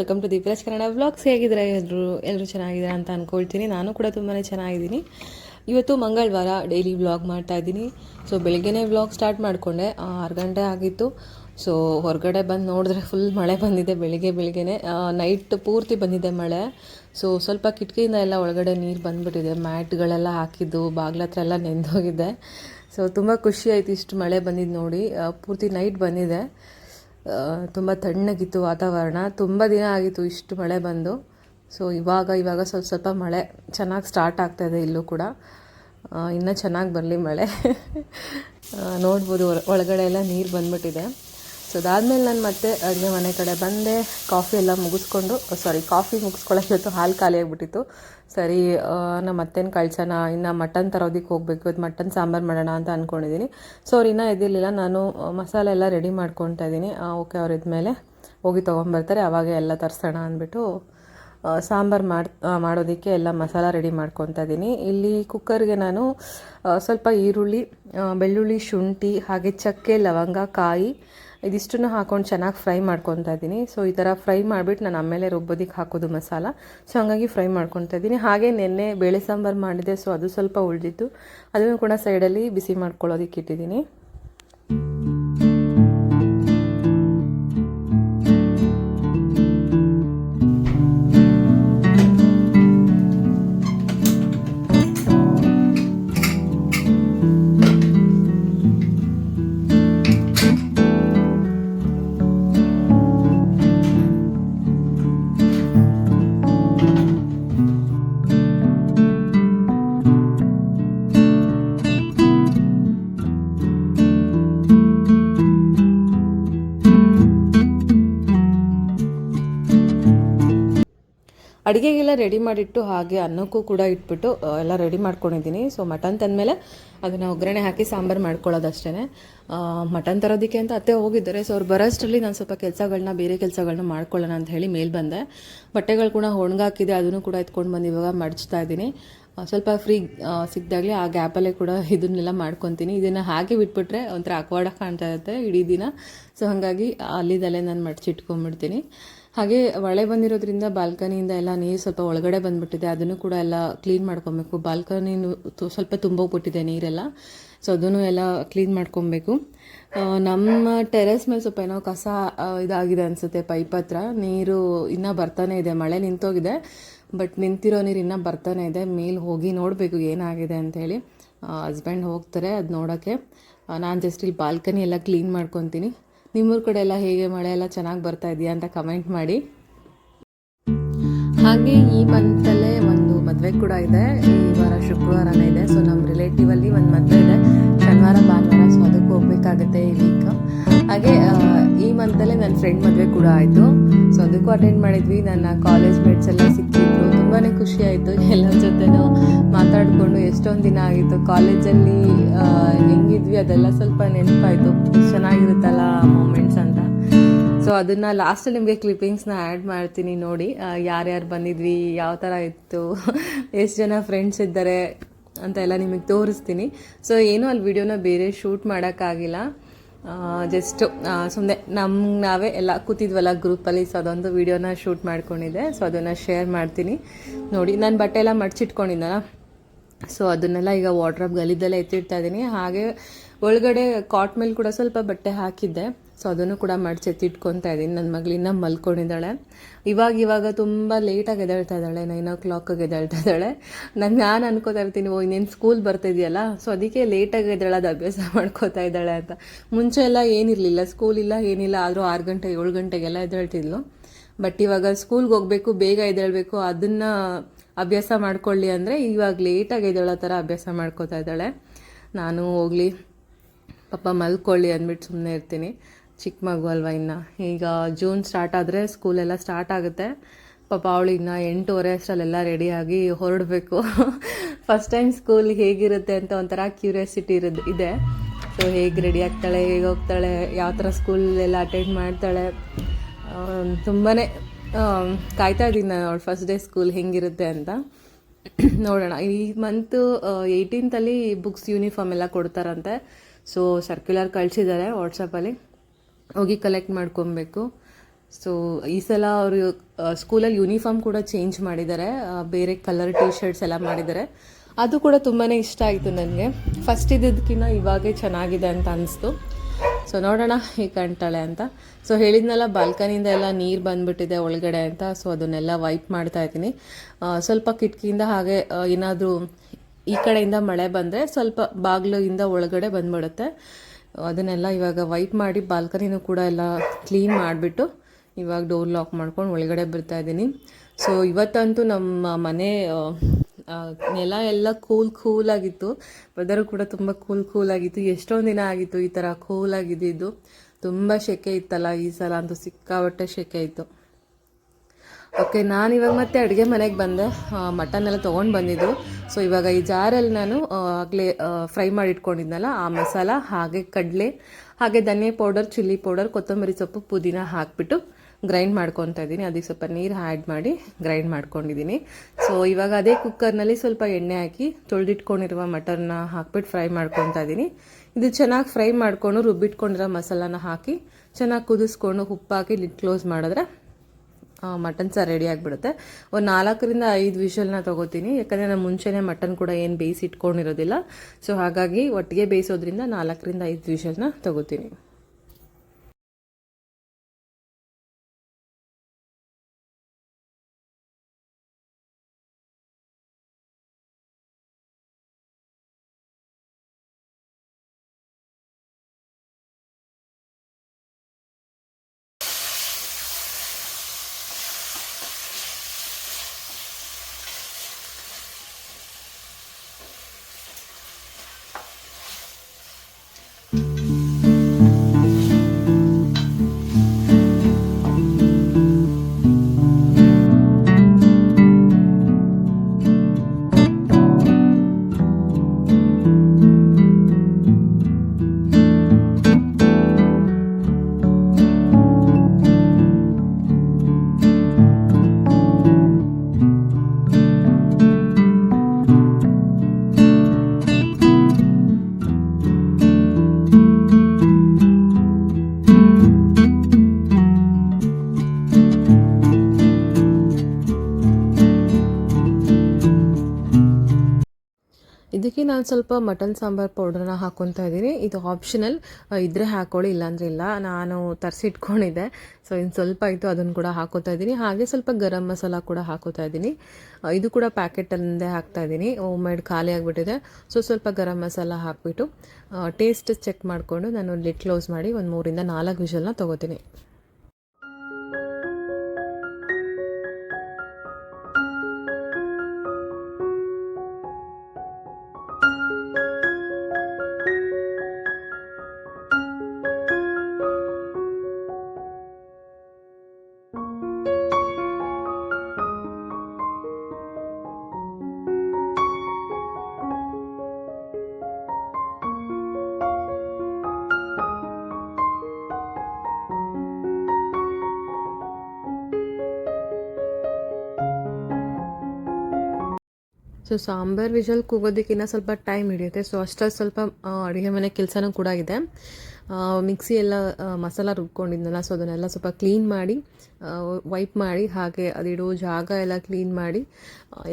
Welcome to Deepraj Kannada vlogs ಹೇಗಿದ್ದಾರೆ? ಎಲ್ಲರೂ ಎಲ್ಲರೂ ಚೆನ್ನಾಗಿದ್ದಾರೆ ಅಂತ ಅಂದ್ಕೊಳ್ತೀನಿ ನಾನು ಕೂಡ ತುಂಬಾ ಚೆನ್ನಾಗಿದ್ದೀನಿ. ಇವತ್ತು ಮಂಗಳವಾರ ಡೈಲಿ ವ್ಲಾಗ್ ಮಾಡ್ತಾ ಇದ್ದೀನಿ. ಸೊ ಬೆಳಿಗ್ಗೆನೇ ವ್ಲಾಗ್ ಸ್ಟಾರ್ಟ್ ಮಾಡಿಕೊಂಡೆ. ಆರು ಗಂಟೆ ಆಗಿತ್ತು. ಸೊ ಹೊರಗಡೆ ಬಂದು ನೋಡಿದ್ರೆ ಫುಲ್ ಮಳೆ ಬಂದಿದೆ. ಬೆಳಿಗ್ಗೆ ಬೆಳಿಗ್ಗೆನೆ ನೈಟ್ ಪೂರ್ತಿ ಬಂದಿದೆ ಮಳೆ. ಸೊ ಸ್ವಲ್ಪ ಕಿಟಕಿಯಿಂದ ಎಲ್ಲ ಒಳಗಡೆ ನೀರು ಬಂದುಬಿಟ್ಟಿದೆ. ಮ್ಯಾಟ್ಗಳೆಲ್ಲ ಹಾಕಿದ್ದು, ಬಾಗ್ಲ ಹತ್ರ ಎಲ್ಲ ನೆಂದೋಗಿದೆ. ಸೊ ತುಂಬ ಖುಷಿ ಆಯಿತು ಇಷ್ಟು ಮಳೆ ಬಂದಿದ್ದು ನೋಡಿ. ಪೂರ್ತಿ ನೈಟ್ ಬಂದಿದೆ. ತುಂಬ ತಣ್ಣಗಿತ್ತು ವಾತಾವರಣ. ತುಂಬ ದಿನ ಆಗಿತ್ತು ಇಷ್ಟು ಮಳೆ ಬಂದು. ಸೊ ಇವಾಗ ಇವಾಗ ಸ್ವಲ್ಪ ಸ್ವಲ್ಪ ಮಳೆ ಚೆನ್ನಾಗಿ ಸ್ಟಾರ್ಟ್ ಆಗ್ತಾಯಿದೆ ಇಲ್ಲೂ ಕೂಡ. ಇನ್ನೂ ಚೆನ್ನಾಗಿ ಬರಲಿ ಮಳೆ. ನೋಡ್ಬೋದು ಒಳಗಡೆ ಎಲ್ಲ ನೀರು ಬಂದ್ಬಿಟ್ಟಿದೆ. ಸೊ ಅದಾದಮೇಲೆ ನಾನು ಮತ್ತೆ ಅಡುಗೆ ಮನೆ ಕಡೆ ಬಂದೆ. ಕಾಫಿ ಎಲ್ಲ ಮುಗಿಸ್ಕೊಂಡು ಸಾರಿ ಕಾಫಿ ಮುಗಿಸ್ಕೊಳ್ಳೋಕೆ ಇವತ್ತು ಹಾಲು ಖಾಲಿ ಆಗಿಬಿಟ್ಟಿತ್ತು. ಸರಿ ನಮ್ಮ ಮತ್ತೇನು ಕಳ್ಸೋಣ? ಇನ್ನು ಮಟನ್ ತರೋದಿಕ್ಕೆ ಹೋಗಬೇಕು. ಇವತ್ತು ಮಟನ್ ಸಾಂಬಾರು ಮಾಡೋಣ ಅಂತ ಅಂದ್ಕೊಂಡಿದ್ದೀನಿ ಸೊ ಅವ್ರು ಇನ್ನೂ ಎದ್ದಿರಲಿಲ್ಲ ನಾನು ಮಸಾಲೆ ಎಲ್ಲ ರೆಡಿ ಮಾಡ್ಕೊತಾ ಇದ್ದೀನಿ ಓಕೆ, ಅವ್ರು ಇದ್ಮೇಲೆ ಹೋಗಿ ತೊಗೊಂಬರ್ತಾರೆ. ಅವಾಗ ಎಲ್ಲ ತರಿಸೋಣ ಅಂದ್ಬಿಟ್ಟು ಸಾಂಬಾರು ಮಾಡಿ ಮಾಡೋದಕ್ಕೆ ಎಲ್ಲ ಮಸಾಲ ರೆಡಿ ಮಾಡ್ಕೊತಾ ಇದ್ದೀನಿ ಇಲ್ಲಿ ಕುಕ್ಕರ್ಗೆ ನಾನು ಸ್ವಲ್ಪ ಈರುಳ್ಳಿ ಬೆಳ್ಳುಳ್ಳಿ ಶುಂಠಿ, ಹಾಗೆ ಚಕ್ಕೆ, ಲವಂಗ, ಕಾಯಿ ಇದಿಷ್ಟನ್ನು ಹಾಕೊಂಡು ಚೆನ್ನಾಗಿ ಫ್ರೈ ಮಾಡ್ಕೊತಾ ಇದ್ದೀನಿ. ಸೊ ಈ ಥರ ಫ್ರೈ ಮಾಡಿಬಿಟ್ಟು ನಾನು ಆಮೇಲೆ ರುಬ್ಬೋದಿಕ್ಕೆ ಹಾಕೋದು ಮಸಾಲ. ಸೊ ಹಂಗಾಗಿ ಫ್ರೈ ಮಾಡ್ಕೊತಾ ಇದ್ದೀನಿ. ಹಾಗೆ ನೆನ್ನೆ ಬೇಳೆ ಸಾಂಬಾರು ಮಾಡಿದೆ ಸೊ ಅದು ಸ್ವಲ್ಪ ಉಳಿದಿತ್ತು. ಅದನ್ನು ಕೂಡ ಸೈಡಲ್ಲಿ ಬಿಸಿ ಮಾಡ್ಕೊಳ್ಳೋದಕ್ಕೆ ಇಟ್ಟಿದ್ದೀನಿ. ಅಡುಗೆಗೆಲ್ಲ ರೆಡಿ ಮಾಡಿಟ್ಟು ಹಾಗೆ ಅನ್ನಕ್ಕೂ ಕೂಡ ಇಟ್ಬಿಟ್ಟು ಎಲ್ಲ ರೆಡಿ ಮಾಡ್ಕೊಂಡಿದ್ದೀನಿ. ಸೊ ಮಟನ್ ತಂದಮೇಲೆ ಅದನ್ನು ಒಗ್ಗರಣೆ ಹಾಕಿ ಸಾಂಬಾರು ಮಾಡ್ಕೊಳ್ಳೋದಷ್ಟೇ ಮಟನ್ ತರೋದಕ್ಕೆ ಅಂತ ಅತ್ತೆ ಹೋಗಿದ್ದಾರೆ. ಸೊ ಅವ್ರು ಬರೋಷ್ಟರಲ್ಲಿ ನಾನು ಸ್ವಲ್ಪ ಕೆಲಸಗಳನ್ನ ಬೇರೆ ಕೆಲಸಗಳನ್ನ ಮಾಡ್ಕೊಳ್ಳೋಣ ಅಂತ ಹೇಳಿ ಮೇಲ್ ಬಂದೆ. ಬಟ್ಟೆಗಳು ಕೂಡ ಒಣಗಾಕಿದೆ, ಅದನ್ನು ಕೂಡ ಎತ್ಕೊಂಡು ಬಂದು ಇವಾಗ ಮಡಚ್ತಾ ಇದ್ದೀನಿ. ಸ್ವಲ್ಪ ಫ್ರೀ ಸಿಕ್ಕಿದಾಗಲೇ ಆ ಗ್ಯಾಪಲ್ಲೇ ಕೂಡ ಇದನ್ನೆಲ್ಲ ಮಾಡ್ಕೊತೀನಿ. ಇದನ್ನು ಹಾಗೆ ಬಿಟ್ಬಿಟ್ರೆ ಒಂಥರ ಅಕ್ವಾಡ ಕಾಣ್ತಾ ಇರುತ್ತೆ ಇಡೀ ದಿನ. ಸೊ ಹಾಗಾಗಿ ಅಲ್ಲಿದಲ್ಲೇ ನಾನು ಮಡಚಿಟ್ಕೊಂಡ್ಬಿಡ್ತೀನಿ. ಹಾಗೆ ಮಳೆ ಬಂದಿರೋದ್ರಿಂದ ಬಾಲ್ಕನಿಯಿಂದ ಎಲ್ಲ ನೀರು ಸ್ವಲ್ಪ ಒಳಗಡೆ ಬಂದ್ಬಿಟ್ಟಿದೆ. ಅದನ್ನು ಕೂಡ ಎಲ್ಲ ಕ್ಲೀನ್ ಮಾಡ್ಕೊಬೇಕು. ಬಾಲ್ಕನಿ ಸ್ವಲ್ಪ ತುಂಬೋಗ್ಬಿಟ್ಟಿದೆ ನೀರೆಲ್ಲ. ಸೊ ಅದನ್ನು ಎಲ್ಲ ಕ್ಲೀನ್ ಮಾಡ್ಕೊಬೇಕು. ನಮ್ಮ ಟೆರೆಸ್ ಮೇಲೆ ಸ್ವಲ್ಪ ಏನೋ ಕಸ ಇದಾಗಿದೆ ಅನಿಸುತ್ತೆ ಪೈಪ್ ಹತ್ರ. ನೀರು ಇನ್ನೂ ಬರ್ತಾನೆ ಇದೆ. ಮಳೆ ನಿಂತೋಗಿದೆ. ಬಟ್ ನಿಂತಿರೋ ನೀರು ಇನ್ನೂ ಬರ್ತಾನೆ ಇದೆ. ಮೇಲೆ ಹೋಗಿ ನೋಡಬೇಕು ಏನಾಗಿದೆ ಅಂತೇಳಿ ಹಸ್ಬೆಂಡ್ ಹೋಗ್ತಾರೆ ಅದು ನೋಡೋಕ್ಕೆ ನಾನು ಜಸ್ಟ್ ಇಲ್ಲಿ ಬಾಲ್ಕನಿ ಎಲ್ಲ ಕ್ಲೀನ್ ಮಾಡ್ಕೊತೀನಿ. ನಿಮ್ಮೂರ ಕಡೆ ಎಲ್ಲ ಹೇಗೆ ಮಳೆ ಎಲ್ಲ ಚೆನ್ನಾಗಿ ಬರ್ತಾ ಇದೆಯಾ ಅಂತ ಕಮೆಂಟ್ ಮಾಡಿ. ಹಾಗೆ ಈ ಮಂತಲ್ಲೇ ಒಂದು ಮದುವೆ ಕೂಡ ಇದೆ. ಈ ವಾರ ಶುಕ್ರವಾರನೇ ಇದೆ. ಸೊ ನಮ್ಮ ರಿಲೇಟಿವ್ ಅಲ್ಲಿ ಒಂದು ಮದುವೆ ಇದೆ. ಶನಿವಾರ, ಭಾನುವಾರ ಸೊ ಅದಕ್ಕೆ ಹೋಗ್ಬೇಕಾಗತ್ತೆ ಈ ವೀಕ್ ಹಾಗೆ ಈ ಮಂತಲ್ಲೇ ನನ್ನ ಫ್ರೆಂಡ್ ಮದುವೆ ಕೂಡ ಆಯಿತು. ಸೊ ಅದಕ್ಕೂ ಅಟೆಂಡ್ ಮಾಡಿದ್ವಿ. ನನ್ನ ಕಾಲೇಜ್ ಮೇಟ್ಸ್ ಎಲ್ಲ ತುಂಬಾ ಖುಷಿ ಆಯಿತು ಎಲ್ಲರ ಜೊತೆನೂ ಮಾತಾಡಿಕೊಂಡು ಎಷ್ಟೊಂದು ದಿನ ಆಗಿತ್ತು. ಕಾಲೇಜಲ್ಲಿ ಹೆಂಗಿದ್ವಿ ಅದೆಲ್ಲ ಸ್ವಲ್ಪ ನೆನಪಾಯಿತು. ಚೆನ್ನಾಗಿರುತ್ತಲ್ಲ ಮೂಮೆಂಟ್ಸ್ ಅಂತ. ಸೊ ಅದನ್ನ ಲಾಸ್ಟಲ್ಲಿ ನಿಮಗೆ ಕ್ಲಿಪ್ಪಿಂಗ್ಸ್ನ ಆ್ಯಡ್ ಮಾಡ್ತೀನಿ ನೋಡಿ. ಯಾರ್ಯಾರು ಬಂದಿದ್ವಿ, ಯಾವ ಥರ ಇತ್ತು, ಎಷ್ಟು ಜನ ಫ್ರೆಂಡ್ಸ್ ಇದ್ದಾರೆ ಅಂತ ಎಲ್ಲ ನಿಮಗೆ ತೋರಿಸ್ತೀನಿ. ಸೊ ಏನೂ ಅಲ್ಲಿ ವಿಡಿಯೋನ ಬೇರೆ ಶೂಟ್ ಮಾಡೋಕ್ಕಾಗಿಲ್ಲ ಜಸ್ಟ್ ಸುಮ್ಮನೆ ನಮ್ಗೆ ನಾವೇ ಎಲ್ಲ ಕೂತಿದ್ವಲ್ಲ ಗ್ರೂಪಲ್ಲಿ ಸೊ ಅದೊಂದು ವೀಡಿಯೋನ ಶೂಟ್ ಮಾಡ್ಕೊಂಡಿದ್ದೆ. ಸೊ ಅದನ್ನು ಶೇರ್ ಮಾಡ್ತೀನಿ. ನೋಡಿ, ನಾನು ಬಟ್ಟೆ ಎಲ್ಲ ಮಡ್ಚಿಟ್ಕೊಂಡಿದ್ದಲ್ಲ ಸೊ ಅದನ್ನೆಲ್ಲ ಈಗ ವಾಟ್ರಪ್ ಗಲಿದ್ದೆಲ್ಲ ಎತ್ತಿಡ್ತಾ ಇದ್ದೀನಿ. ಹಾಗೆ ಒಳಗಡೆ ಕಾಟ್ ಮೇಲೆ ಕೂಡ ಸ್ವಲ್ಪ ಬಟ್ಟೆ ಹಾಕಿದ್ದೆ. ಸೊ ಅದನ್ನು ಕೂಡ ಮಡ್ಚಿ ಎತ್ತಿಟ್ಕೊತಾ ಇದ್ದೀನಿ ನನ್ನ ಮಗಳಿನ್ನ ಮಲ್ಕೊಂಡಿದ್ದಾಳೆ. ಇವಾಗ ಇವಾಗ ತುಂಬ ಲೇಟಾಗಿ ಎದ್ದೇಳ್ತಾ ಇದ್ದಾಳೆ. ನೈನ್ ಓ ಕ್ಲಾಕಿಗೆ ಎದ್ದೇಳ್ತಾ ಇದ್ದಾಳೆ. ನಾನು ನಾನು ಅನ್ಕೋತಾ ಇರ್ತೀನಿ, ಓ, ಇನ್ನೇನು ಸ್ಕೂಲ್ ಬರ್ತಿದೆಯಲ್ಲ? ಸೊ ಅದಕ್ಕೆ ಲೇಟಾಗಿ ಎದ್ದೇಳೋದು ಅಭ್ಯಾಸ ಮಾಡ್ಕೋತಾ ಇದ್ದಾಳೆ ಅಂತ. ಮುಂಚೆ ಎಲ್ಲ ಏನಿರಲಿಲ್ಲ. ಸ್ಕೂಲ್ ಇಲ್ಲ, ಏನಿಲ್ಲ, ಆದರೂ ಆರು ಗಂಟೆ, ಏಳು ಗಂಟೆಗೆಲ್ಲ ಎದ್ದೇಳ್ತಿದ್ಲು. ಬಟ್ ಇವಾಗ ಸ್ಕೂಲ್ಗೆ ಹೋಗಬೇಕು, ಬೇಗ ಎದ್ದೇಳಬೇಕು, ಅದನ್ನು ಅಭ್ಯಾಸ ಮಾಡ್ಕೊಳ್ಳಿ ಅಂದರೆ ಇವಾಗ ಲೇಟಾಗಿ ಎದ್ದೇಳೋ ಥರ ಅಭ್ಯಾಸ ಮಾಡ್ಕೋತಾ ಇದ್ದಾಳೆ. ನಾನು ಹೋಗಲಿ, ಪಾಪ ಮಲ್ಕೊಳ್ಳಿ ಅಂದ್ಬಿಟ್ಟು ಸುಮ್ಮನೆ ಇರ್ತೀನಿ. ಚಿಕ್ಕ ಮಗು ಅಲ್ವಾ ಇನ್ನು? ಈಗ ಜೂನ್ ಸ್ಟಾರ್ಟ್ ಆದರೆ ಸ್ಕೂಲೆಲ್ಲ ಸ್ಟಾರ್ಟ್ ಆಗುತ್ತೆ. ಪಾಪ ಅವಳು ಇನ್ನು ಎಂಟೂವರೆ ಅಷ್ಟರಲ್ಲೆಲ್ಲ ರೆಡಿಯಾಗಿ ಹೊರಡಬೇಕು. ಫಸ್ಟ್ ಟೈಮ್ ಸ್ಕೂಲ್ ಹೇಗಿರುತ್ತೆ ಅಂತ ಒಂಥರ ಕ್ಯೂರಿಯಾಸಿಟಿ ಇರೋದು, ಇದೆ. ಸೊ ಹೇಗೆ ರೆಡಿ ಆಗ್ತಾಳೆ, ಹೇಗೆ ಹೋಗ್ತಾಳೆ, ಯಾವ ಥರ ಸ್ಕೂಲೆಲ್ಲ ಅಟೆಂಡ್ ಮಾಡ್ತಾಳೆ ತುಂಬಾ ಕಾಯ್ತಾ ಇದ್ದೀನಿ ನಾನು ಅವಳು ಫಸ್ಟ್ ಡೇ ಸ್ಕೂಲ್ ಹೆಂಗಿರುತ್ತೆ ಅಂತ. ನೋಡೋಣ. ಈ ಮಂತು ಏಯ್ಟೀನ್ತಲ್ಲಿ ಬುಕ್ಸ್ ಯೂನಿಫಾರ್ಮ್ ಎಲ್ಲ ಕೊಡ್ತಾರಂತೆ. ಸೊ ಸರ್ಕ್ಯುಲರ್ ಕಳಿಸಿದ್ದಾರೆ ವಾಟ್ಸಪ್ಪಲ್ಲಿ ಹೋಗಿ ಕಲೆಕ್ಟ್ ಮಾಡ್ಕೊಬೇಕು. ಸೊ ಈ ಸಲ ಅವರು ಸ್ಕೂಲಲ್ಲಿ ಯೂನಿಫಾರ್ಮ್ ಕೂಡ ಚೇಂಜ್ ಮಾಡಿದ್ದಾರೆ. ಬೇರೆ ಕಲರ್ ಟಿ ಶರ್ಟ್ಸ್ ಎಲ್ಲ ಮಾಡಿದ್ದಾರೆ. ಅದು ಕೂಡ ತುಂಬಾ ಇಷ್ಟ ಆಯಿತು ನನಗೆ. ಫಸ್ಟ್ ಇದ್ದಿದ್ದಕ್ಕಿಂತ ಇವಾಗೇ ಚೆನ್ನಾಗಿದೆ ಅಂತ ಅನಿಸ್ತು. ಸೊ ನೋಡೋಣ ಹೇಗೆ ಕಾಣ್ತಾಳೆ ಅಂತ. ಸೊ ಹೇಳಿದ್ನಲ್ಲ ಬಾಲ್ಕನಿಯಿಂದ ಎಲ್ಲ ನೀರು ಬಂದ್ಬಿಟ್ಟಿದೆ ಒಳಗಡೆ ಅಂತ. ಸೊ ಅದನ್ನೆಲ್ಲ ವೈಪ್ ಮಾಡ್ತಾ ಇದ್ದೀನಿ. ಸ್ವಲ್ಪ ಕಿಟಕಿಯಿಂದ ಹಾಗೆ ಏನಾದರೂ ಈ ಕಡೆಯಿಂದ ಮಳೆ ಬಂದರೆ ಸ್ವಲ್ಪ ಬಾಗಿಲಿಂದ ಒಳಗಡೆ ಬಂದ್ಬಿಡುತ್ತೆ. ಅದನ್ನೆಲ್ಲ ಇವಾಗ ವೈಪ್ ಮಾಡಿ ಬಾಲ್ಕನಿನೂ ಕೂಡ ಎಲ್ಲ ಕ್ಲೀನ್ ಮಾಡಿಬಿಟ್ಟು ಇವಾಗ ಡೋರ್ ಲಾಕ್ ಮಾಡ್ಕೊಂಡು ಒಳಗಡೆ ಬರ್ತಾ ಇದ್ದೀನಿ. ಸೊ ಇವತ್ತಂತೂ ನಮ್ಮ ಮನೆ ನೆಲ ಎಲ್ಲ ಕೂಲ್ ಕೂಲ್ ಆಗಿತ್ತು. ವೆದರು ಕೂಡ ತುಂಬ ಕೂಲ್ ಕೂಲ್ ಆಗಿತ್ತು. ಎಷ್ಟೊಂದು ದಿನ ಆಗಿತ್ತು ಈ ಥರ ಕೂಲ್ ಆಗಿದ್ದು ತುಂಬ ಸೆಕೆ ಇತ್ತಲ್ಲ ಈ ಸಲ ಅಂತೂ ಸಿಕ್ಕಾಪಟ್ಟೆ ಸೆಕೆ ಇತ್ತು. ಓಕೆ ನಾನು ಇವಾಗ ಮತ್ತೆ ಅಡುಗೆ ಮನೆಗೆ ಬಂದೆ. ಮಟನ್ ಎಲ್ಲ ತೊಗೊಂಡು ಬಂದಿದ್ದು. ಸೊ ಇವಾಗ ಈ ಜಾರಲ್ಲಿ ನಾನು ಆಗಲೇ ಫ್ರೈ ಮಾಡಿ ಇಟ್ಕೊಂಡಿದ್ನಲ್ಲ ಆ ಮಸಾಲ, ಹಾಗೆ ಕಡಲೆ, ಹಾಗೆ ಧನಿಯಾ ಪೌಡರ್ ಚಿಲ್ಲಿ ಪೌಡರ್ ಕೊತ್ತಂಬರಿ ಸೊಪ್ಪು, ಪುದೀನ ಹಾಕಿಬಿಟ್ಟು ಗ್ರೈಂಡ್ ಮಾಡ್ಕೊತಾ ಇದ್ದೀನಿ. ಅದಕ್ಕೆ ಸ್ವಲ್ಪ ನೀರು ಆ್ಯಡ್ ಮಾಡಿ ಗ್ರೈಂಡ್ ಮಾಡ್ಕೊಂಡಿದ್ದೀನಿ. ಸೊ ಇವಾಗ ಅದೇ ಕುಕ್ಕರ್ನಲ್ಲಿ ಸ್ವಲ್ಪ ಎಣ್ಣೆ ಹಾಕಿ ತೊಳೆದಿಟ್ಕೊಂಡಿರುವ ಮಟನ್ನ ಹಾಕ್ಬಿಟ್ಟು ಫ್ರೈ ಮಾಡ್ಕೊತಾ ಇದ್ದೀನಿ. ಇದು ಚೆನ್ನಾಗಿ ಫ್ರೈ ಮಾಡಿಕೊಂಡು ರುಬ್ಬಿಟ್ಕೊಂಡಿರೋ ಮಸಾಲಾನ ಹಾಕಿ ಚೆನ್ನಾಗಿ ಕುದಿಸ್ಕೊಂಡು ಉಪ್ಪಾಕಿ ಲಿಡ್ ಕ್ಲೋಸ್ ಮಾಡಿದ್ರೆ ಮಟನ್ ಸಹ ರೆಡಿ ಆಗಿಬಿಡುತ್ತೆ. ಒಂದು ನಾಲ್ಕರಿಂದ ಐದು ವಿಷಲ್ನ ತೊಗೋತೀನಿ. ಯಾಕಂದರೆ ನಾನು ಮುಂಚೆನೇ ಮಟನ್ ಕೂಡ ಏನು ಬೇಯಿಸಿ ಇಟ್ಕೊಂಡಿರೋದಿಲ್ಲ. ಸೊ ಹಾಗಾಗಿ ಒಟ್ಟಿಗೆ ಬೇಯಿಸೋದ್ರಿಂದ ನಾಲ್ಕರಿಂದ ಐದು ವಿಷಲ್ನ ತೊಗೋತೀನಿ. ಇದಕ್ಕೆ ನಾನು ಸ್ವಲ್ಪ ಮಟನ್ ಸಾಂಬಾರ್ ಪೌಡ್ರನ್ನ ಹಾಕ್ಕೊತಾ ಇದ್ದೀನಿ. ಇದು ಆಪ್ಷನಲ್ ಇದ್ದರೆ ಹಾಕ್ಕೊಳ್ಳಿ ಇಲ್ಲಾಂದ್ರೆ ಇಲ್ಲ. ನಾನು ತರಿಸಿಟ್ಕೊಂಡಿದ್ದೆ ಸೊ ಇನ್ನು ಸ್ವಲ್ಪ ಆಯಿತು, ಅದನ್ನು ಕೂಡ ಹಾಕೋತಾ ಇದ್ದೀನಿ. ಹಾಗೆ ಸ್ವಲ್ಪ ಗರಂ ಮಸಾಲ ಕೂಡ ಹಾಕೋತಾ ಇದ್ದೀನಿ. ಇದು ಕೂಡ ಪ್ಯಾಕೆಟಲ್ಲಿಂದೇ ಹಾಕ್ತಾ ಇದ್ದೀನಿ. ಹೋಮ್ ಮೇಡ್ ಖಾಲಿ ಆಗಿಬಿಟ್ಟಿದೆ. ಸೊ ಸ್ವಲ್ಪ ಗರಂ ಮಸಾಲ ಹಾಕಿಬಿಟ್ಟು ಟೇಸ್ಟ್ ಚೆಕ್ ಮಾಡಿಕೊಂಡು ನಾನು ಲಿಟ್ ಕ್ಲೋಸ್ ಮಾಡಿ ಒಂದು ಮೂರಿಂದ ನಾಲ್ಕು ವಿಷಲ್ನ ತೊಗೋತೀನಿ. ಸೊ ಸಾಂಬಾರು ವಿಷಲ್ ಕೂಗೋದಕ್ಕಿಂತ ಸ್ವಲ್ಪ ಟೈಮ್ ಹಿಡಿಯುತ್ತೆ. ಸೊ ಅಷ್ಟರಲ್ಲಿ ಸ್ವಲ್ಪ ಅಡುಗೆ ಮನೆ ಕೆಲಸನೂ ಕೂಡ ಇದೆ. ಮಿಕ್ಸಿ ಎಲ್ಲ ಮಸಾಲ ರುಬ್ಕೊಂಡಿದ್ನಲ್ಲ ಸೊ ಅದನ್ನೆಲ್ಲ ಸ್ವಲ್ಪ ಕ್ಲೀನ್ ಮಾಡಿ ವೈಪ್ ಮಾಡಿ, ಹಾಗೆ ಅದಿಡೋ ಜಾಗ ಎಲ್ಲ ಕ್ಲೀನ್ ಮಾಡಿ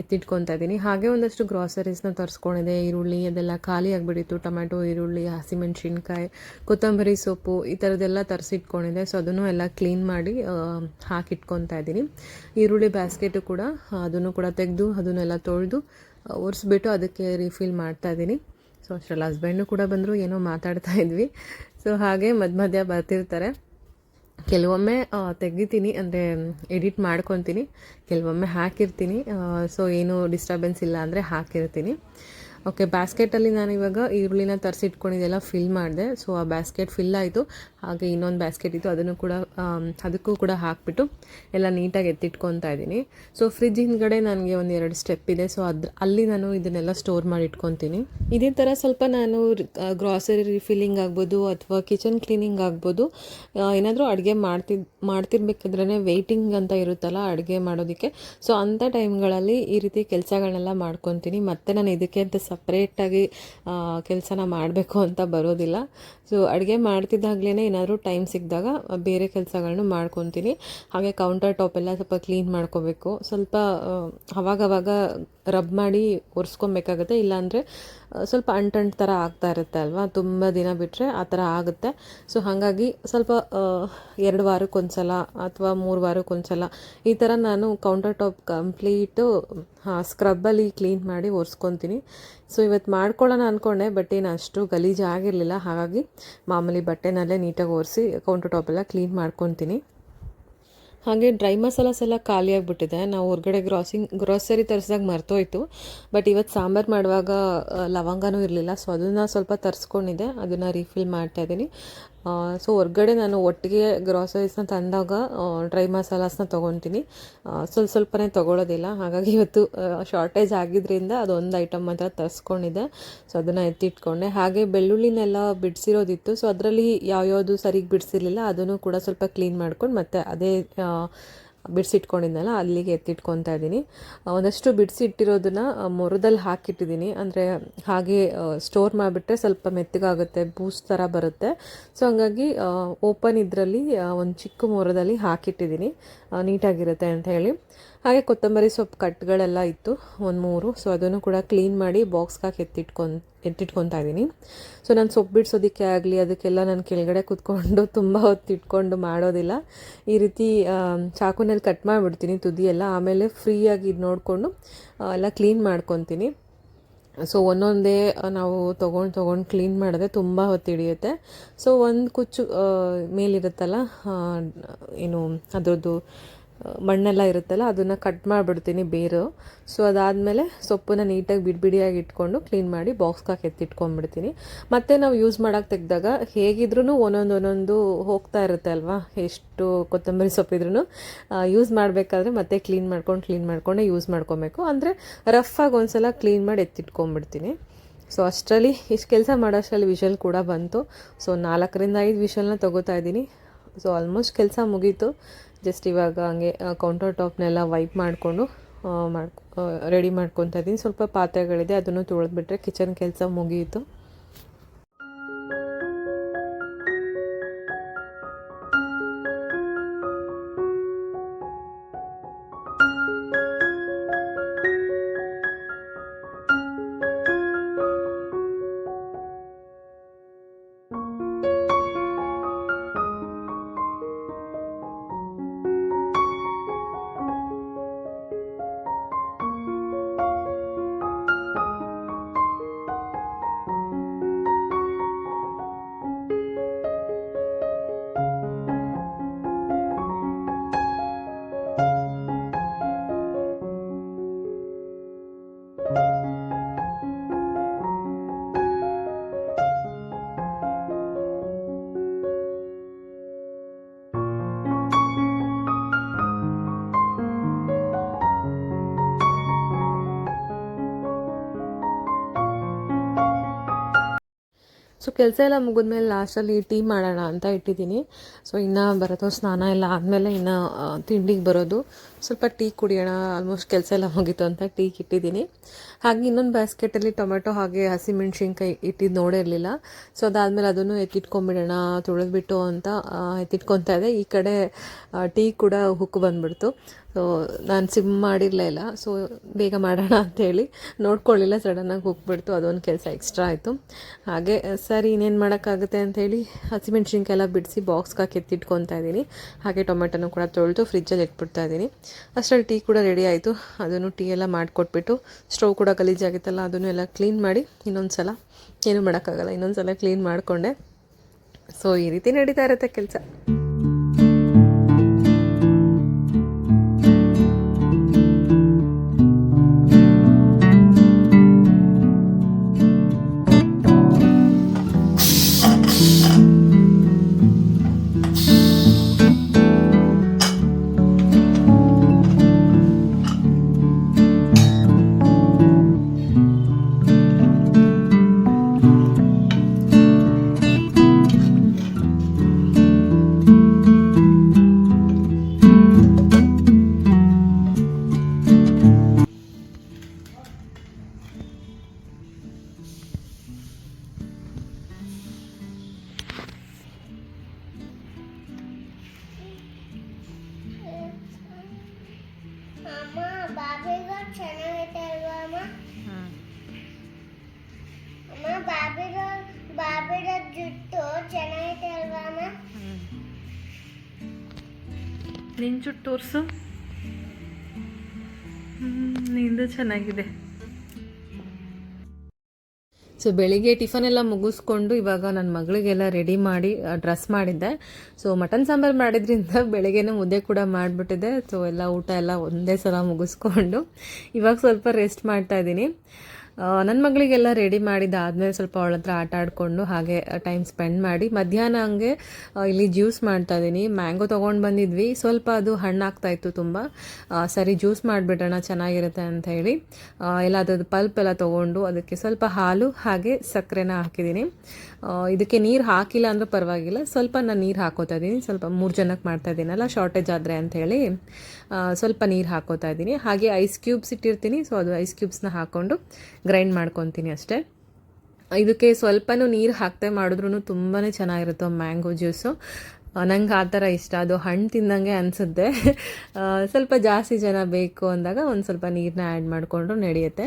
ಎತ್ತಿಟ್ಕೊತಾ ಇದ್ದೀನಿ. ಹಾಗೆ ಒಂದಷ್ಟು ಗ್ರಾಸರೀಸ್ನ ತರಿಸ್ಕೊಂಡಿದೆ. ಈರುಳ್ಳಿ ಅದೆಲ್ಲ ಖಾಲಿ ಆಗಿಬಿಟ್ಟಿತ್ತು. ಟೊಮ್ಯಾಟೊ, ಈರುಳ್ಳಿ ಹಸಿಮೆಣ್ಸಿನ್ಕಾಯಿ ಕೊತ್ತಂಬರಿ ಸೊಪ್ಪು ಈ ಥರದ್ದೆಲ್ಲ ತರಿಸಿಟ್ಕೊಂಡಿದೆ. ಸೊ ಅದನ್ನು ಎಲ್ಲ ಕ್ಲೀನ್ ಮಾಡಿ ಹಾಕಿಟ್ಕೊತಾ ಇದ್ದೀನಿ. ಈರುಳ್ಳಿ ಬ್ಯಾಸ್ಕೆಟು ಕೂಡ, ಅದನ್ನು ಕೂಡ ತೆಗೆದು, ಅದನ್ನೆಲ್ಲ ತೊಳೆದು ಒರೆಸ್ಬಿಟ್ಟು ಅದಕ್ಕೆ ರೀಫಿಲ್ ಮಾಡ್ತಾ ಇದ್ದೀನಿ. ಸೊ ಅಷ್ಟರಲ್ಲಿ ಹಸ್ಬೆಂಡು ಕೂಡ ಬಂದರು, ಏನೋ ಮಾತಾಡ್ತಾ ಇದ್ವಿ. ಸೊ ಹಾಗೆ ಮಧ್ಯ ಮಧ್ಯ ಬರ್ತಿರ್ತಾರೆ. ಕೆಲವೊಮ್ಮೆ ತೆಗಿತೀನಿ, ಅಂದರೆ ಎಡಿಟ್ ಮಾಡ್ಕೊತೀನಿ. ಕೆಲವೊಮ್ಮೆ ಹಾಕಿರ್ತೀನಿ. ಸೊ ಏನು ಡಿಸ್ಟರ್ಬೆನ್ಸ್ ಇಲ್ಲ ಅಂದರೆ ಹಾಕಿರ್ತೀನಿ. ಓಕೆ ಬ್ಯಾಸ್ಕೆಟಲ್ಲಿ ನಾನು ಇವಾಗ ಈರುಳ್ಳಿನ ತರಿಸಿಟ್ಕೊಂಡಿದ್ದೆಲ್ಲ ಫಿಲ್ ಮಾಡಿದೆ. ಸೊ ಆ ಬ್ಯಾಸ್ಕೆಟ್ ಫಿಲ್ ಆಯಿತು. ಹಾಗೆ ಇನ್ನೊಂದು ಬ್ಯಾಸ್ಕೆಟ್ ಇತ್ತು. ಅದನ್ನು ಕೂಡ ಅದಕ್ಕೂ ಕೂಡ ಹಾಕಿಬಿಟ್ಟು ಎಲ್ಲ ನೀಟಾಗಿ ಎತ್ತಿಟ್ಕೊತಾ ಇದ್ದೀನಿ. ಸೊ ಫ್ರಿಜ್ ಹಿಂದ್ಗಡೆ ನನಗೆ ಒಂದು ಎರಡು ಸ್ಟೆಪ್ ಇದೆ. ಸೊ ಅದ್ರ ಅಲ್ಲಿ ನಾನು ಇದನ್ನೆಲ್ಲ ಸ್ಟೋರ್ ಮಾಡಿ ಇಟ್ಕೊತೀನಿ ಇದೇ ಥರ ಸ್ವಲ್ಪ ನಾನು ಗ್ರಾಸರಿ ರಿಫಿಲ್ಲಿಂಗ್ ಆಗ್ಬೋದು ಅಥವಾ ಕಿಚನ್ ಕ್ಲೀನಿಂಗ್ ಆಗ್ಬೋದು. ಏನಾದರೂ ಅಡುಗೆ ಮಾಡ್ತಿ ಮಾಡ್ತಿರ್ಬೇಕಾದ್ರೆ ವೆಯ್ಟಿಂಗ್ ಅಂತ ಇರುತ್ತಲ್ಲ, ಅಡುಗೆ ಮಾಡೋದಕ್ಕೆ. ಸೊ ಅಂಥ ಟೈಮ್ಗಳಲ್ಲಿ ಈ ರೀತಿ ಕೆಲಸಗಳನ್ನೆಲ್ಲ ಮಾಡ್ಕೊತೀನಿ. ಮತ್ತು ನಾನು ಇದಕ್ಕೆ ಅಂತ ಸಪ್ರೇಟಾಗಿ ಕೆಲಸನ ಮಾಡಬೇಕು ಅಂತ ಬರೋದಿಲ್ಲ. ಸೊ ಅಡುಗೆ ಮಾಡ್ತಿದ್ದಾಗಲೇ ಏನಾದರೂ ಟೈಮ್ ಸಿಕ್ಕಿದಾಗ ಬೇರೆ ಕೆಲಸಗಳನ್ನು ಮಾಡ್ಕೊತೀನಿ. ಹಾಗೆ ಕೌಂಟರ್ ಟಾಪ್ ಎಲ್ಲ ಸ್ವಲ್ಪ ಕ್ಲೀನ್ ಮಾಡ್ಕೋಬೇಕು. ಸ್ವಲ್ಪ ಅವಾಗವಾಗ ರಬ್ ಮಾಡಿ ಒರೆಸ್ಕೊಬೇಕಾಗುತ್ತೆ. ಇಲ್ಲಾಂದರೆ ಸ್ವಲ್ಪ ಅಂಟಂಟ್ ಥರ ಆಗ್ತಾ ಇರುತ್ತೆ ಅಲ್ವಾ? ತುಂಬ ದಿನ ಬಿಟ್ಟರೆ ಆ ಥರ ಆಗುತ್ತೆ. ಸೊ ಹಾಗಾಗಿ ಸ್ವಲ್ಪ ಎರಡು ವಾರಕ್ಕೊಂದ್ಸಲ ಅಥವಾ ಮೂರು ವಾರಕ್ಕೊಂದ್ಸಲ ಈ ಥರ ನಾನು ಕೌಂಟರ್ ಟಾಪ್ ಕಂಪ್ಲೀಟು ಸ್ಕ್ರಬ್ಬಲ್ಲಿ ಕ್ಲೀನ್ ಮಾಡಿ ಒರೆಸ್ಕೊತೀನಿ. ಸೊ ಇವತ್ತು ಮಾಡ್ಕೊಳ್ಳೋಣ ಅಂದ್ಕೊಂಡೆ ಬಟ್ ಏನು ಅಷ್ಟು ಗಲೀಜು ಆಗಿರಲಿಲ್ಲ. ಹಾಗಾಗಿ ಮಾಮೂಲಿ ಬಟ್ಟೆನಲ್ಲೇ ನೀಟಾಗಿ ಒರೆಸಿ ಕೌಂಟರ್ ಟಾಪ್ ಎಲ್ಲ ಕ್ಲೀನ್ ಮಾಡ್ಕೊತೀನಿ. ಹಾಗೆ ಡ್ರೈ ಮಸಾಲಾಸ್ ಎಲ್ಲ ಖಾಲಿಯಾಗಿಬಿಟ್ಟಿದೆ ನಾವು ಹೊರಗಡೆ ಗ್ರಾಸಿಂಗ್ ಗ್ರಾಸರಿ ತರಿಸಿದಾಗ ಮರ್ತೋಯ್ತು. ಬಟ್ ಇವತ್ತು ಸಾಂಬಾರು ಮಾಡುವಾಗ ಲವಂಗನೂ ಇರಲಿಲ್ಲ. ಸೊ ಅದನ್ನು ಸ್ವಲ್ಪ ತರಿಸ್ಕೊಂಡಿದ್ದೆ. ಅದನ್ನು ರೀಫಿಲ್ ಮಾಡ್ತಾ ಇದ್ದೀನಿ. ಸೊ ಹೊರ್ಗಡೆ ನಾನು ಒಟ್ಟಿಗೆ ಗ್ರಾಸರೀಸ್ನ ತಂದಾಗ ಡ್ರೈ ಮಸಾಲಾಸ್ನ ತೊಗೊತೀನಿ. ಸ್ವಲ್ಪ ಸ್ವಲ್ಪನೇ ತೊಗೊಳೋದಿಲ್ಲ. ಹಾಗಾಗಿ ಇವತ್ತು ಶಾರ್ಟೇಜ್ ಆಗಿದ್ದರಿಂದ ಅದೊಂದು ಐಟಮ್ ಮಾತ್ರ ತರಿಸ್ಕೊಂಡಿದ್ದೆ. ಸೊ ಅದನ್ನು ಎತ್ತಿಟ್ಕೊಂಡೆ. ಹಾಗೆ ಬೆಳ್ಳುಳ್ಳಿನೆಲ್ಲ ಬಿಡಿಸಿರೋದಿತ್ತು. ಸೊ ಅದರಲ್ಲಿ ಯಾವ್ಯಾವುದು ಸರಿಗೆ ಬಿಡಿಸಿರಲಿಲ್ಲ, ಅದನ್ನು ಕೂಡ ಸ್ವಲ್ಪ ಕ್ಲೀನ್ ಮಾಡ್ಕೊಂಡು ಮತ್ತೆ ಅದೇ ಬಿಡಿಸಿಟ್ಕೊಂಡಿದ್ನಲ್ಲ, ಅಲ್ಲಿಗೆ ಎತ್ತಿಟ್ಕೊತಾ ಇದ್ದೀನಿ. ಒಂದಷ್ಟು ಬಿಡಿಸಿಟ್ಟಿರೋದನ್ನ ಮೊರದಲ್ಲಿ ಹಾಕಿಟ್ಟಿದ್ದೀನಿ. ಅಂದರೆ, ಹಾಗೆ ಸ್ಟೋರ್ ಮಾಡಿಬಿಟ್ರೆ ಸ್ವಲ್ಪ ಮೆತ್ತಗಾಗುತ್ತೆ ಬೂಸ್ಟ್ ಥರ ಬರುತ್ತೆ. ಸೊ ಹಂಗಾಗಿ ಓಪನ್ ಇದರಲ್ಲಿ ಒಂದು ಚಿಕ್ಕ ಮೊರದಲ್ಲಿ ಹಾಕಿಟ್ಟಿದ್ದೀನಿ. ನೀಟಾಗಿರುತ್ತೆ ಅಂತ ಹೇಳಿ. ಹಾಗೆ ಕೊತ್ತಂಬರಿ ಸೊಪ್ಪು ಕಟ್ಗಳೆಲ್ಲ ಇತ್ತು, ಒಂದು ಮೂರು. ಸೊ ಅದನ್ನು ಕೂಡ ಕ್ಲೀನ್ ಮಾಡಿ ಬಾಕ್ಸ್ಗೆ ಹಾಕಿ ಎತ್ತಿಟ್ಕೊಂಡು ಎತ್ತಿಟ್ಕೊತಾ ಇದ್ದೀನಿ. ಸೊ ನಾನು ಸೊಪ್ಪು ಬಿಡಿಸೋದಕ್ಕೆ ಆಗಲಿ, ಅದಕ್ಕೆಲ್ಲ ನಾನು ಕೆಳಗಡೆ ಕೂತ್ಕೊಂಡು ತುಂಬ ಹೊತ್ತು ಇಟ್ಕೊಂಡು ಮಾಡೋದಿಲ್ಲ. ಈ ರೀತಿ ಚಾಕುನಲ್ಲಿ ಕಟ್ ಮಾಡಿಬಿಡ್ತೀನಿ ತುದಿ ಎಲ್ಲ ಆಮೇಲೆ ಫ್ರೀಯಾಗಿ ಇದು ನೋಡಿಕೊಂಡು ಎಲ್ಲ ಕ್ಲೀನ್ ಮಾಡ್ಕೊತೀನಿ. ಸೊ ಒಂದೊಂದೇ ನಾವು ತೊಗೊಂಡು ತೊಗೊಂಡು ಕ್ಲೀನ್ ಮಾಡಿದ್ರೆ ತುಂಬ ಹೊತ್ತು ಹಿಡಿಯುತ್ತೆ. ಸೊ ಒಂದು ಕುಚ್ಚು ಮೇಲಿರುತ್ತಲ್ಲ ಏನು, ಅದರದ್ದು ಮಣ್ಣೆಲ್ಲ ಇರುತ್ತಲ್ಲ, ಅದನ್ನು ಕಟ್ ಮಾಡಿಬಿಡ್ತೀನಿ ಬೇರು. ಸೊ ಅದಾದಮೇಲೆ ಸೊಪ್ಪನ್ನ ನೀಟಾಗಿ ಬಿಡಿಬಿಡಿಯಾಗಿ ಇಟ್ಕೊಂಡು ಕ್ಲೀನ್ ಮಾಡಿ ಬಾಕ್ಸ್ಗೆ ಹಾಕಿ ಎತ್ತಿಟ್ಕೊಂಡ್ಬಿಡ್ತೀನಿ. ಮತ್ತು ನಾವು ಯೂಸ್ ಮಾಡೋಕೆ ತೆಗೆದಾಗ ಹೇಗಿದ್ರೂ ಒಂದೊಂದು ಒಂದೊಂದು ಹೋಗ್ತಾ ಇರುತ್ತೆ ಅಲ್ವಾ? ಎಷ್ಟು ಕೊತ್ತಂಬರಿ ಸೊಪ್ಪಿದ್ರೂ ಯೂಸ್ ಮಾಡಬೇಕಾದ್ರೆ ಮತ್ತೆ ಕ್ಲೀನ್ ಮಾಡ್ಕೊಂಡು ಕ್ಲೀನ್ ಮಾಡಿಕೊಂಡೆ ಯೂಸ್ ಮಾಡ್ಕೊಬೇಕು. ಅಂದರೆ ರಫಾಗಿ ಒಂದ್ಸಲ ಕ್ಲೀನ್ ಮಾಡಿ ಎತ್ತಿಟ್ಕೊಂಡ್ಬಿಡ್ತೀನಿ. ಸೊ ಅಷ್ಟರಲ್ಲಿ ಇಷ್ಟು ಕೆಲಸ ಮಾಡೋಷ್ಟರಲ್ಲಿ ವಿಷಲ್ ಕೂಡ ಬಂತು. ಸೊ ನಾಲ್ಕರಿಂದ ಐದು ವಿಷಲ್ನ ತೊಗೋತಾ ಇದ್ದೀನಿ. ಸೊ ಆಲ್ಮೋಸ್ಟ್ ಕೆಲಸ ಮುಗೀತು. ಜಸ್ಟ್ ಇವಾಗ ಹಂಗೆ ಕೌಂಟರ್ ಟಾಪ್ನೆಲ್ಲ ವೈಪ್ ಮಾಡಿಕೊಂಡು ಮಾಡ್ಕೊ ರೆಡಿ ಮಾಡ್ಕೊತಾ ಇದ್ದೀನಿ. ಸ್ವಲ್ಪ ಪಾತ್ರೆಗಳಿದೆ, ಅದನ್ನು ತೊಳೆದ್ಬಿಟ್ರೆ ಕಿಚನ್ ಕೆಲಸ ಮುಗಿಯಿತು ಕೆಲಸ ಎಲ್ಲ ಮುಗಿದ್ಮೇಲೆ ಲಾಸ್ಟಲ್ಲಿ ಟೀ ಮಾಡೋಣ ಅಂತ ಇಟ್ಟಿದ್ದೀನಿ. ಸೊ ಇನ್ನು ಬರೋದು ಸ್ನಾನ ಎಲ್ಲ ಆದಮೇಲೆ ಇನ್ನು ತಿಂಡಿಗೆ ಬರೋದು. ಸ್ವಲ್ಪ ಟೀ ಕುಡಿಯೋಣ ಆಲ್ಮೋಸ್ಟ್ ಕೆಲಸ ಎಲ್ಲ ಹೋಗಿತ್ತು ಅಂತ ಟೀ ಇಟ್ಟಿದ್ದೀನಿ ಹಾಗೆ ಇನ್ನೊಂದು ಬ್ಯಾಸ್ಕೆಟಲ್ಲಿ ಟೊಮೆಟೊ ಹಾಗೆ ಹಸಿಮೆಣ್ಸಿನ್ಕಾಯಿ ಇಟ್ಟಿದ್ದು ನೋಡಿರಲಿಲ್ಲ ಸೊ ಅದಾದಮೇಲೆ ಅದನ್ನು ಎತ್ತಿಟ್ಕೊಂಬಿಡೋಣ ತುಳಿದ್ಬಿಟ್ಟು ಅಂತ ಎತ್ತಿಟ್ಕೊತಾ ಇದೆ ಈ ಕಡೆ ಟೀ ಕೂಡ ಹುಕ್ಕು ಬಂದ್ಬಿಡ್ತು. ಸೊ ನಾನು ಸಿಮ್ ಮಾಡಿರಲೇ ಇಲ್ಲ. ಸೊ ಬೇಗ ಮಾಡೋಣ ಅಂಥೇಳಿ ನೋಡ್ಕೊಳ್ಳಿಲ್ಲ ಸಡನ್ನಾಗಿ ಹುಕ್ಬಿಡ್ತು. ಅದೊಂದು ಕೆಲಸ ಎಕ್ಸ್ಟ್ರಾ ಆಯಿತು. ಹಾಗೆ ಸರಿ, ಇನ್ನೇನು ಮಾಡೋಕ್ಕಾಗುತ್ತೆ ಅಂಥೇಳಿ ಹಸಿಮೆಣ್ಸಿನ್ಕಾಯಿ ಎಲ್ಲ ಬಿಡಿಸಿ ಬಾಕ್ಸ್ಗೆ ಹಾಕಿ ಎತ್ತಿಟ್ಕೊತಾ ಇದ್ದೀನಿ. ಹಾಗೆ ಟೊಮೆಟೊನೂ ಕೂಡ ತೊಳೆದು ಫ್ರಿಜ್ಜಲ್ಲಿ ಇಟ್ಬಿಡ್ತಾ ಇದ್ದೀನಿ. ಅಷ್ಟರಲ್ಲಿ ಟೀ ಕೂಡ ರೆಡಿ ಆಯಿತು. ಅದನ್ನು ಟೀ ಎಲ್ಲ ಮಾಡಿಕೊಟ್ಬಿಟ್ಟು ಸ್ಟವ್ ಕೂಡ ಗಲೀಜಾಗಿತ್ತಲ್ಲ, ಅದನ್ನು ಎಲ್ಲ ಕ್ಲೀನ್ ಮಾಡಿ ಇನ್ನೊಂದು ಸಲ ಏನೂ ಮಾಡೋಕ್ಕಾಗಲ್ಲ ಇನ್ನೊಂದು ಸಲ ಕ್ಲೀನ್ ಮಾಡಿಕೊಂಡೆ. ಸೊ ಈ ರೀತಿ ನಡೀತಾ ಇರುತ್ತೆ ಕೆಲಸ. ನಿನ್ನ ಜುಟ್ಟು ತೋರಿಸು ನಿಂದು ಚೆನ್ನಾಗಿದೆ. ಸೊ ಬೆಳಿಗ್ಗೆ ಟಿಫನ್ ಎಲ್ಲ ಮುಗಿಸ್ಕೊಂಡು ಇವಾಗ ನನ್ನ ಮಗಳಿಗೆಲ್ಲ ರೆಡಿ ಮಾಡಿ ಡ್ರೆಸ್ ಮಾಡಿದ್ದೆ. ಸೊ ಮಟನ್ ಸಾಂಬಾರು ಮಾಡಿದ್ರಿಂದ ಬೆಳಿಗ್ಗೆನೇ ಮುದ್ದೆ ಕೂಡ ಮಾಡಿಬಿಟ್ಟಿದೆ ಸೊ ಎಲ್ಲ ಊಟ ಎಲ್ಲ ಒಂದೇ ಸಲ ಮುಗಿಸ್ಕೊಂಡು ಇವಾಗ ಸ್ವಲ್ಪ ರೆಸ್ಟ್ ಮಾಡ್ತಾ ಇದ್ದೀನಿ. ನನ್ನ ಮಗಳಿಗೆಲ್ಲ ರೆಡಿ ಮಾಡಿದ್ದಾದಮೇಲೆ ಸ್ವಲ್ಪ ಅವಳ ಹತ್ರ ಆಟ ಆಡಿಕೊಂಡು ಹಾಗೆ ಟೈಮ್ ಸ್ಪೆಂಡ್ ಮಾಡಿ ಮಧ್ಯಾಹ್ನ ಹಂಗೆ ಇಲ್ಲಿ ಜ್ಯೂಸ್ ಮಾಡ್ತಾ ಇದ್ದೀನಿ. ಮ್ಯಾಂಗೋ ತೊಗೊಂಡು ಬಂದಿದ್ವಿ. ಸ್ವಲ್ಪ ಅದು ಹಣ್ಣಾಗ್ತಾ ಇತ್ತು ತುಂಬ. ಸರಿ ಜ್ಯೂಸ್ ಮಾಡಿಬಿಡೋಣ, ಚೆನ್ನಾಗಿರುತ್ತೆ ಅಂತ ಹೇಳಿ. ಎಲ್ಲ ಅದ್ರದ್ದು ಪಲ್ಪ್ ಎಲ್ಲ ತೊಗೊಂಡು ಅದಕ್ಕೆ ಸ್ವಲ್ಪ ಹಾಲು ಹಾಗೆ ಸಕ್ಕರೆನ ಹಾಕಿದ್ದೀನಿ. ಇದಕ್ಕೆ ನೀರು ಹಾಕಿಲ್ಲ ಅಂದರೂ ಪರವಾಗಿಲ್ಲ. ಸ್ವಲ್ಪ ನಾನು ನೀರು ಹಾಕೋತಾ ಇದ್ದೀನಿ. ಸ್ವಲ್ಪ ಮೂರು ಜನಕ್ಕೆ ಮಾಡ್ತಾ ಇದ್ದೀನಲ್ಲ ಶಾರ್ಟೇಜ್ ಆದರೆ ಅಂತ ಹೇಳಿ. ಸ್ವಲ್ಪ ನೀರು ಹಾಕೋತಾ ಇದ್ದೀನಿ. ಹಾಗೆ ಐಸ್ ಕ್ಯೂಬ್ಸ್ ಇಟ್ಟಿರ್ತೀನಿ. ಸೊ ಅದು ಐಸ್ ಕ್ಯೂಬ್ಸ್ನ ಹಾಕ್ಕೊಂಡು ಗ್ರೈಂಡ್ ಮಾಡ್ಕೊತೀನಿ ಅಷ್ಟೇ. ಇದಕ್ಕೆ ಸ್ವಲ್ಪನೂ ನೀರು ಹಾಕ್ತೇ ಮಾಡಿದ್ರೂ ತುಂಬಾ ಚೆನ್ನಾಗಿರುತ್ತೆ ಮ್ಯಾಂಗೋ ಜ್ಯೂಸು. ನಂಗೆ ಆ ಥರ ಇಷ್ಟ. ಅದು ಹಣ್ಣು ತಿಂದಂಗೆ ಅನಿಸುತ್ತೆ. ಸ್ವಲ್ಪ ಜಾಸ್ತಿ ಜನ ಬೇಕು ಅಂದಾಗ ಒಂದು ಸ್ವಲ್ಪ ನೀರನ್ನ ಆ್ಯಡ್ ಮಾಡಿಕೊಂಡು ನಡೆಯುತ್ತೆ.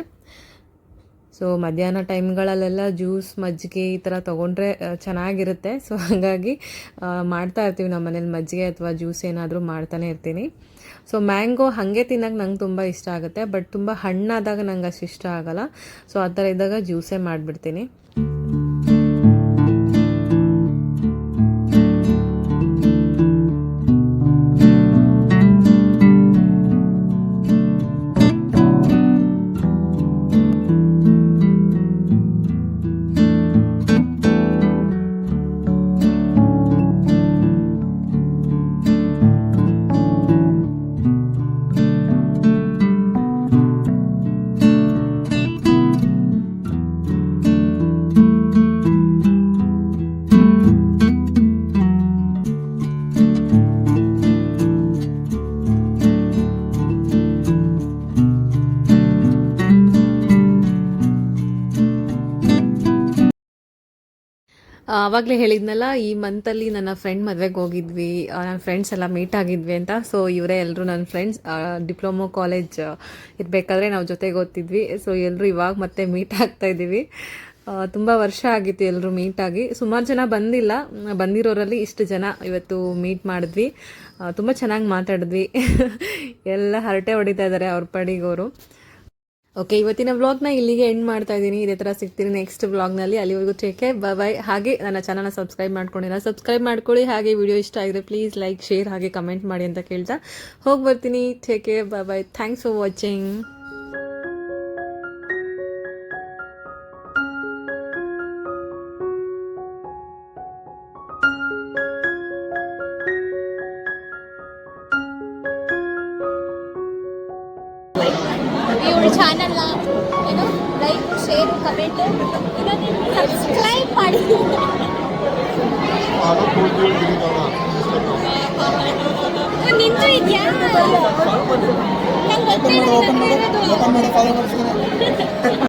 ಸೊ ಮಧ್ಯಾಹ್ನ ಟೈಮ್ಗಳಲ್ಲೆಲ್ಲ ಜ್ಯೂಸ್, ಮಜ್ಜಿಗೆ ಈ ಥರ ತೊಗೊಂಡ್ರೆ ಚೆನ್ನಾಗಿರುತ್ತೆ. ಸೊ ಹಾಗಾಗಿ ಮಾಡ್ತಾ ಇರ್ತೀವಿ ನಮ್ಮ ಮನೇಲಿ ಮಜ್ಜಿಗೆ ಅಥವಾ ಜ್ಯೂಸ್ ಏನಾದರೂ ಮಾಡ್ತಾನೆ ಇರ್ತೀನಿ. ಸೊ ಮ್ಯಾಂಗೋ ಹಾಗೆ ತಿನ್ನೋಕೆ ನಂಗೆ ತುಂಬ ಇಷ್ಟ ಆಗುತ್ತೆ ಬಟ್ ತುಂಬ ಹಣ್ಣಾದಾಗ ನಂಗೆ ಅಷ್ಟು ಇಷ್ಟ ಆಗೋಲ್ಲ. ಸೊ ಆ ಥರ ಇದ್ದಾಗ ಜ್ಯೂಸೇ ಮಾಡಿಬಿಡ್ತೀನಿ. ಆವಾಗಲೇ ಹೇಳಿದ್ನಲ್ಲ, ಈ ಮಂತಲ್ಲಿ ನನ್ನ ಫ್ರೆಂಡ್ ಮದುವೆಗೆ ಹೋಗಿದ್ವಿ ನನ್ನ ಫ್ರೆಂಡ್ಸ್ ಎಲ್ಲ ಮೀಟ್ ಆಗಿದ್ವಿ ಅಂತ. ಸೊ ಇವರೇ ಎಲ್ಲರೂ ನನ್ನ ಫ್ರೆಂಡ್ಸ್ ಡಿಪ್ಲೊಮೊ ಕಾಲೇಜ್ ಇರಬೇಕಾದ್ರೆ ನಾವು ಜೊತೆಗೆ ಓದ್ತಿದ್ವಿ. ಸೊ ಎಲ್ಲರೂ ಇವಾಗ ಮತ್ತೆ ಮೀಟ್ ಆಗ್ತಾ ಇದ್ದೀವಿ ತುಂಬ ವರ್ಷ ಆಗಿತ್ತು ಎಲ್ಲರೂ ಮೀಟಾಗಿ ಸುಮಾರು ಜನ ಬಂದಿಲ್ಲ. ಬಂದಿರೋರಲ್ಲಿ ಇಷ್ಟು ಜನ ಇವತ್ತು ಮೀಟ್ ಮಾಡಿದ್ವಿ. ತುಂಬ ಚೆನ್ನಾಗಿ ಮಾತಾಡಿದ್ವಿ. ಎಲ್ಲ ಹರಟೆ ಹೊಡಿತಾ ಇದ್ದಾರೆ ಅವ್ರ ಪಡಿಗವರು ಓಕೆ ಇವತ್ತಿನ ವ್ಲಾಗ್ನ ಇಲ್ಲಿಗೆ ಎಂಡ್ ಮಾಡ್ತಾ ಇದ್ದೀನಿ. ಇದೇ ಥರ ಸಿಗ್ತೀನಿ ನೆಕ್ಸ್ಟ್ ವ್ಲಾಗ್ನಲ್ಲಿ ಅಲ್ಲಿವರೆಗೂ ಟೇಕ್ ಬೈ ಬೈ ಹಾಗೆ ನನ್ನ ಚಾನಲ್ನ ಸಬ್ಸ್ಕ್ರೈಬ್ ಮಾಡ್ಕೊಂಡಿಲ್ಲ ಸಬ್ಸ್ಕ್ರೈಬ್ ಮಾಡ್ಕೊಳ್ಳಿ. ಹಾಗೆ ವಿಡಿಯೋ ಇಷ್ಟ ಆಗಿದ್ರೆ ಪ್ಲೀಸ್ ಲೈಕ್ ಶೇರ್ ಹಾಗೆ ಕಮೆಂಟ್ ಮಾಡಿ ಅಂತ ಕೇಳ್ತಾ ಹೋಗಿ ಬರ್ತೀನಿ take care bye bye thanks for watching open ಮಾಡಿ ಫಾಲೋ ಮಾಡಿಸ್ತೀನಿ.